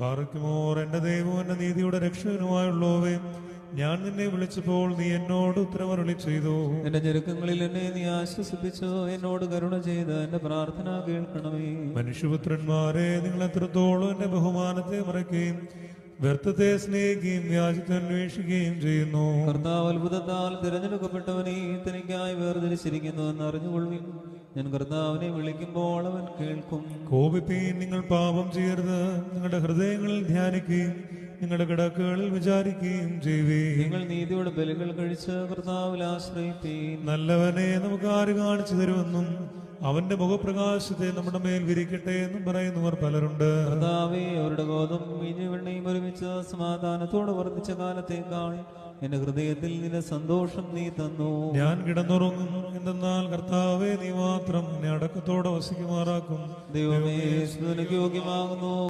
ബാറക്കുമോർ എന്റെ ദൈവവും എന്റെ നീതിയുടെ രക്ഷകനുമായുള്ളവേ ഞാൻ നിന്നെ വിളിച്ചപ്പോൾ നീ എന്നോട് ഉത്തരമരുളി ചെയ്തു. എന്റെ ഞെരുക്കങ്ങളിൽ എന്നെ നീ ആശ്വസിപ്പിച്ചു എന്നോട് കരുണ ചെയ്ത് എന്റെ പ്രാർത്ഥന കേൾക്കണമേ. മനുഷ്യപുത്രന്മാരെ നിങ്ങൾ എത്രത്തോളം എന്റെ ബഹുമാനത്തെ മറയ്ക്കുകയും വ്യർത്ഥത്തെ സ്നേഹിക്കുകയും വ്യാജത്തെ അന്വേഷിക്കുകയും ചെയ്യുന്നു. കർത്താവ് അത്ഭുതത്താൽ തിരഞ്ഞെടുക്കപ്പെട്ടവനെ തനിക്കായി വേർതിരിച്ചിരിക്കുന്നു എന്ന് അറിഞ്ഞുകൊള്ളുവിൻ ഞാൻ കർത്താവിനെ വിളിക്കുമ്പോൾ അവൻ കേൾക്കും. കോപിപ്പീൻ നിങ്ങൾ പാപം ചെയ്യരുത്. നിങ്ങളുടെ ഹൃദയങ്ങളിൽ ധ്യാനിക്കുകയും നിങ്ങളുടെ കിടക്കുകളിൽ വിചാരിക്കുകയും ചെയ്യുകയും നിങ്ങൾ നീതിയുടെ ബലികൾ കഴിച്ച് കർത്താവിൽ ആശ്രയിപ്പീൻ. നല്ലവനെ നമുക്ക് ആര് കാണിച്ചു തരുമെന്നും അവന്റെ മുഖപ്രകാശത്തെ നമ്മുടെ മേൽ വിരിക്കട്ടെ എന്നും പറയുന്നവർ പലരുണ്ട്. കർത്താവേ അവരുടെ ഗോതം വീഞ്ഞു വെണ്ണയും ഒരുമിച്ച് സമാധാനത്തോടെ വർദ്ധിച്ച കാലത്തേക്കാൾ എന്റെ ഹൃദയത്തിൽ നിന്റെ സന്തോഷം നീ തന്നു. ഞാൻ കിടന്നുറങ്ങും എന്തെന്നാൽ കർത്താവേ നീ മാത്രം എന്നെ അടക്കത്തോടെ വസിക്കുമാറാക്കും. ദൈവമേ യോഗ്യമാകുന്നു.